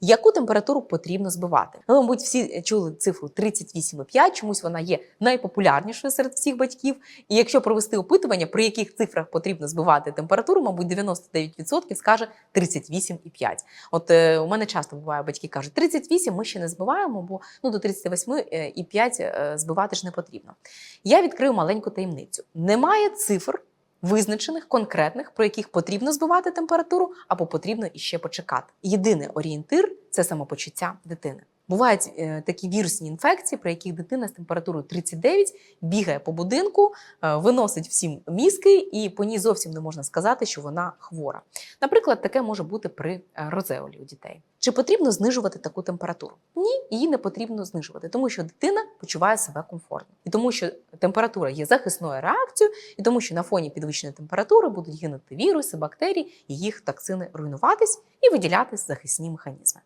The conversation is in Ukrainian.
Яку температуру потрібно збивати? Ви, мабуть, всі чули цифру 38,5, чомусь вона є найпопулярнішою серед всіх батьків. І якщо провести опитування, при яких цифрах потрібно збивати температуру, мабуть, 99% скаже 38,5. От е, у мене часто буває, батьки кажуть, 38 ми ще не збиваємо, бо ну, до 38,5 е, збивати ж не потрібно. Я відкрию маленьку таємницю. Немає цифр визначених, конкретних, про яких потрібно збивати температуру або потрібно іще почекати. Єдиний орієнтир це самопочуття дитини. Бувають е, такі вірусні інфекції, при яких дитина з температурою 39 бігає по будинку, е, виносить всім мізки, і по ній зовсім не можна сказати, що вона хвора. Наприклад, таке може бути при е, розеолі у дітей. Чи потрібно знижувати таку температуру? Ні, її не потрібно знижувати, тому що дитина почуває себе комфортно, і тому що температура є захисною реакцією, і тому що на фоні підвищеної температури будуть гинути віруси, бактерії, і їх токсини руйнуватись і виділятись захисні механізми.